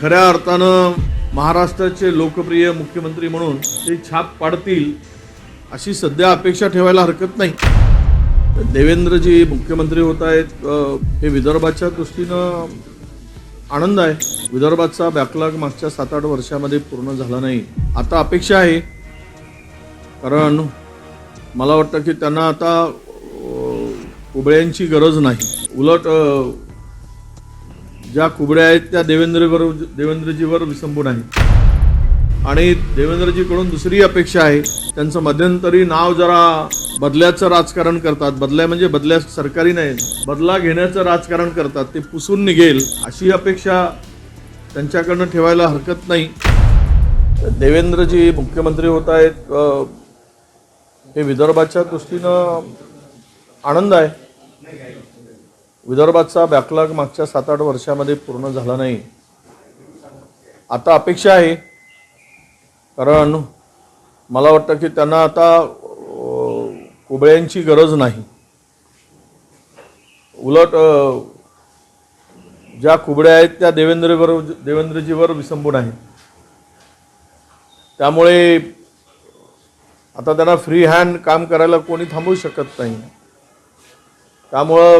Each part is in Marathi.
खऱ्या अर्थानं महाराष्ट्राचे लोकप्रिय मुख्यमंत्री म्हणून ते छाप पाडतील अशी सध्या अपेक्षा ठेवायला हरकत नाही. देवेंद्रजी मुख्यमंत्री होत आहेत हे विदर्भाच्या दृष्टीनं आनंद आहे. विदर्भाचा बॅकलॉग मागच्या सात आठ वर्षामध्ये पूर्ण झाला नाही. आता अपेक्षा आहे. कारण मला वाटतं की त्यांना आता कुबळ्यांची गरज नाही. उलट ज्या कुबड्या आहेत त्या देवेंद्रवर देवेंद्रजीवर विसंबून आहेत. आणि देवेंद्रजीकडून दुसरी अपेक्षा आहे त्यांचं मध्यंतरी नाव जरा बदल्याचं राजकारण करतात. बदल्या म्हणजे बदल्या सरकारी नाही बदला घेण्याचं राजकारण करतात. ते पुसून निघेल अशी अपेक्षा त्यांच्याकडनं ठेवायला हरकत नाही. देवेंद्रजी मुख्यमंत्री होत आहेत. हे विदर्भाच्या दृष्टीनं आनंद आहे. विदर्भाचा बॅकलॉग मागच्या सात आठ वर्षामध्ये पूर्ण झाला नाही. आता अपेक्षा आहे. कारण मला वाटतं की त्यांना आता कुबळ्यांची गरज नाही. उलट ज्या कुबड्या आहेत त्या देवेंद्रवर देवेंद्रजीवर विसंबून आहेत. त्यामुळे आता त्यांना फ्री हँड काम करायला कोणी थांबवू शकत नाही. त्यामुळं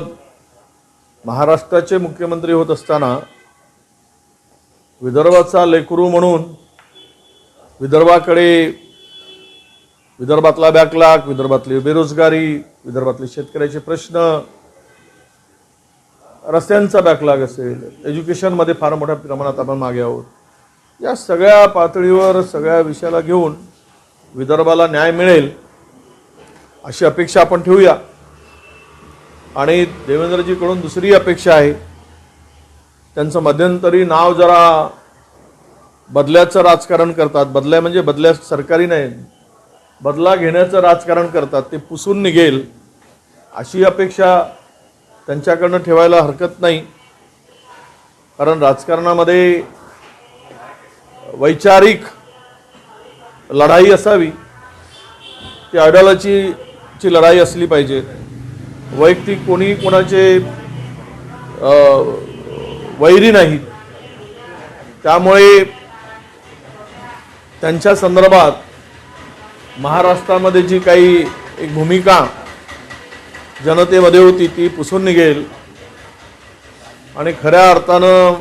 महाराष्ट्राचे मुख्यमंत्री होत असताना विदर्भाचा लेकरू म्हणून विदर्भाकडे विदर्भातला बॅकलाग विदर्भातली बेरोजगारी विदर्भातले शेतकऱ्याचे प्रश्न रस्त्यांचा बॅकलाग असेल एज्युकेशनमध्ये फार मोठ्या प्रमाणात आपण मागे आहोत. या सगळ्या पातळीवर सगळ्या विषयाला घेऊन विदर्भाला न्याय मिळेल अशी अपेक्षा आपण ठेवूया. आणि देवेंद्रजीकडून दुसरी अपेक्षा आहे. त्यांचं मध्यंतरी नाव जरा बदल्याचं राजकारण करतात. बदल्या म्हणजे बदल्या सरकारी नाही. बदला घेण्याचं राजकारण करतात. ते पुसून निघेल अशी अपेक्षा त्यांच्याकडनं ठेवायला हरकत नाही. कारण राजकारणामध्ये वैचारिक लढाई असावी. ती आयडॉलॉजी ची लढाई असली पाहिजे. वैयक्तिक कोणी कोणाचे वैरी नाहीत त्यामुळे त्यांच्या संदर्भात महाराष्ट्रामध्ये जी काही एक भूमिका जनतेमध्ये होती ती पुसून निघेल. आणि खऱ्या अर्थानं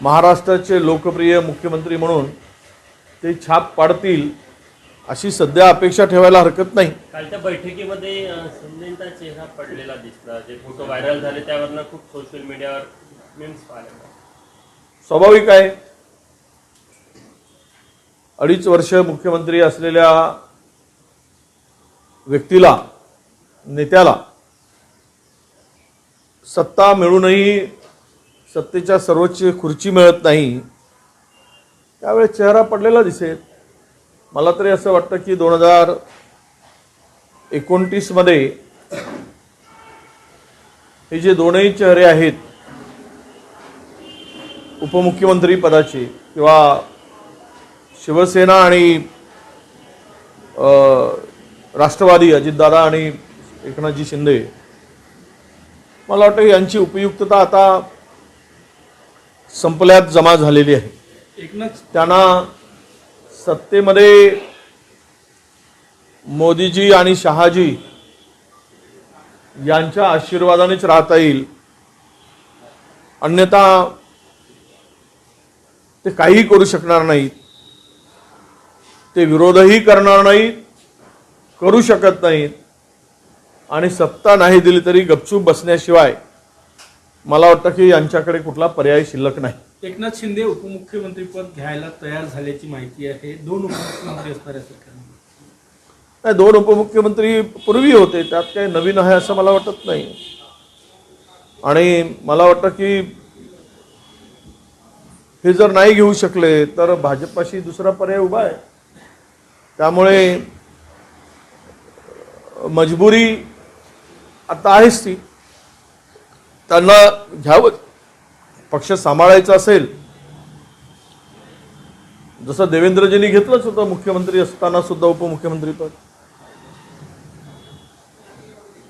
महाराष्ट्राचे लोकप्रिय मुख्यमंत्री म्हणून ते छाप पाडतील अशी सध्या अपेक्षा ठेवायला हरकत नाही. कालच्या बैठकीमध्ये शिंदेचा चेहरा पडलेला दिसला. जे फोटो व्हायरल झाले त्यावरनं खूप सोशल मीडियावर मीम्स. स्वाभाविक आहे. अडीच वर्ष मुख्यमंत्री असलेल्या व्यक्तीला नेत्याला सत्ता मिळूनही सत्तेच्या सर्वोच्च खुर्ची मिळत नाही. त्यावेळेस चेहरा पडलेला दिसेल. मला तरी असं वाटतं की दोन हजार एकोणतीसमध्ये हे जे दोनही चेहरे आहेत उपमुख्यमंत्री पदाचे किंवा शिवसेना आणि अ, राष्ट्रवादी अजितदादा आणि एकनाथजी शिंदे मला वाटतं यांची उपयुक्तता आता संपल्यात जमा झालेली आहे. एकनाथ त्यांना सत्तेमध्ये मोदीजी आणि शहाजी यांच्या आशीर्वादानेच राहता येईल. अन्यथा ते काहीही करू शकणार नाहीत. ते विरोधही करणार नाहीत करू शकत नाहीत. आणि सत्ता नाही दिली तरी गपचूप बसण्याशिवाय मला वाटतं की यांच्याकडे कुठला पर्याय शिल्लक नाही. एकनाथ शिंदे उपमुख्यमंत्रीपद घ्यायला तयार झाल्याची माहिती आहे. दोन उपमुख्यमंत्री असणाऱ्या सरकारने नाही दोन उपमुख्यमंत्री पूर्वी होते त्यात काही नवीन आहे असं मला वाटत नाही. आणि मला वाटतं की हे जर नाही घेऊ शकले तर भाजपाशी दुसरा पर्याय उभा आहे. त्यामुळे मजबुरी आता आहेच ती. त्यांना घ्यावं पक्ष सांभाळायचा असेल जसं देवेंद्रजींनी घेतलंच होतं मुख्यमंत्री असताना सुद्धा उपमुख्यमंत्रीपद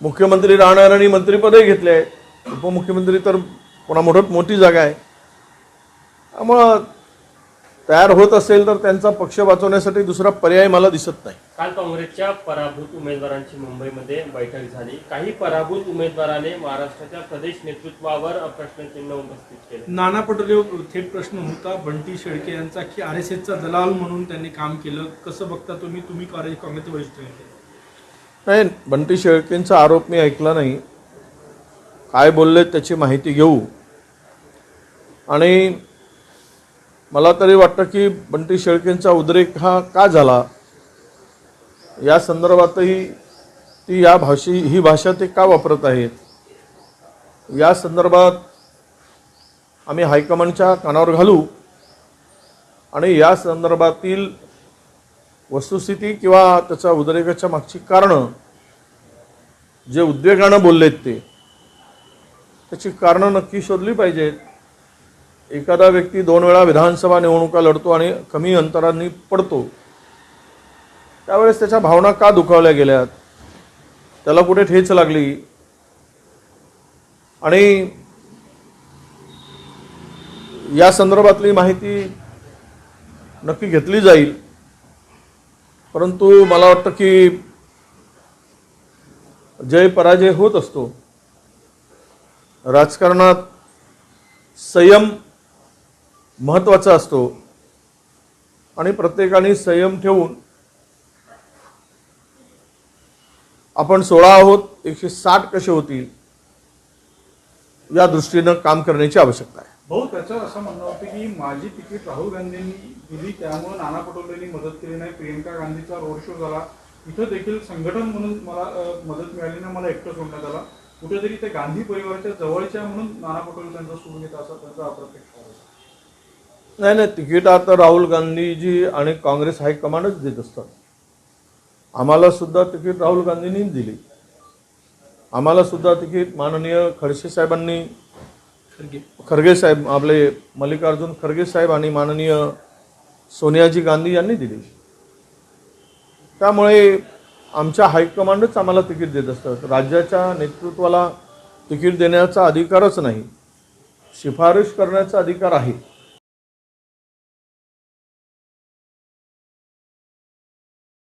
मुख्यमंत्री राहणार आणि मंत्रीपदही घेतले. आहे उपमुख्यमंत्री तर पुन्हा मोठं मोठी जागा आहे. त्यामुळं तयार होत असेल तर त्यांचा पक्ष वाचवण्यासाठी दुसरा पर्याय मला दिसत नाही. काल काँग्रेसच्या पराभूत उमेदवारांची मुंबईमध्ये बैठक झाली. काही पराभूत उमेदवाराने महाराष्ट्राच्या प्रदेश नेतृत्वावर प्रश्नचिन्ह उपस्थित केले. नाना पटोले थेट प्रश्न होता बंटी शेळके यांचा की आर एस एसचा दलाल म्हणून त्यांनी काम केलं कसं बघता तुम्ही? तुम्ही काँग्रेस काँग्रेसचे वरिष्ठ नेते? नाही बंटी शेळकेंचा आरोप मी ऐकला नाही. काय बोलले त्याची माहिती घेऊ. आणि मला तरी वाटतं की बंटी शेळकेंचा उद्रेक हा का झाला? या संदर्भातही ती या भाषे ही भाषा ते का वापरत आहेत? या संदर्भात आम्ही हायकमांडच्या कानावर घालू आणि या संदर्भातील वस्तुस्थिती किंवा त्याच्या उद्रेकाच्या मागची कारणं जे उद्वेगानं बोललेत ते त्याची कारणं नक्की शोधली पाहिजेत. एखादा व्यक्ती दोन वेळा विधानसभा निवडणुका लढतो आणि कमी अंतरांनी पडतो. त्यावेळेस त्याच्या भावना का दुखावल्या गेल्यात? त्याला कुठे ठेच लागली? आणि या संदर्भातली माहिती नक्की घेतली जाईल. परंतु मला वाटतं की जय पराजय होत असतो राजकारणात संयम महत्त्वाचा असतो. आणि प्रत्येकाने संयम ठेवून आपण सोळा आहोत एकशे साठ कसे होतील या दृष्टीनं काम करण्याची आवश्यकता आहे. भाऊ त्याचं असं म्हणणं होतं की माझी तिकीट राहुल गांधींनी दिली त्यामुळे नाना पटोलेंनी मदत केली नाही प्रियंका गांधीचा रोड शो झाला. इथं देखील संघटन म्हणून मला मदत मिळाली नाही मला एकटं सोडण्यात आला. कुठेतरी ते गांधी परिवाराच्या जवळच्या म्हणून नाना पटोले त्यांचा सोडून घेत असा त्यांचा अप्रत्यक्ष नाही नाही तिकीट आता राहुल गांधीजी आणि काँग्रेस हायकमांडच देत असतात. आम्हाला सुद्धा तिकीट राहुल गांधींनीच दिली. आम्हाला सुद्धा तिकीट माननीय खडसे साहेबांनी खरगे साहेब आपले मल्लिकार्जुन खरगे साहेब आणि माननीय सोनियाजी गांधी यांनी दिली. त्यामुळे आमच्या हायकमांडच आम्हाला तिकीट देत असतात. राज्याच्या नेतृत्वाला तिकीट देण्याचा अधिकारच नाही. शिफारस करण्याचा अधिकार आहे.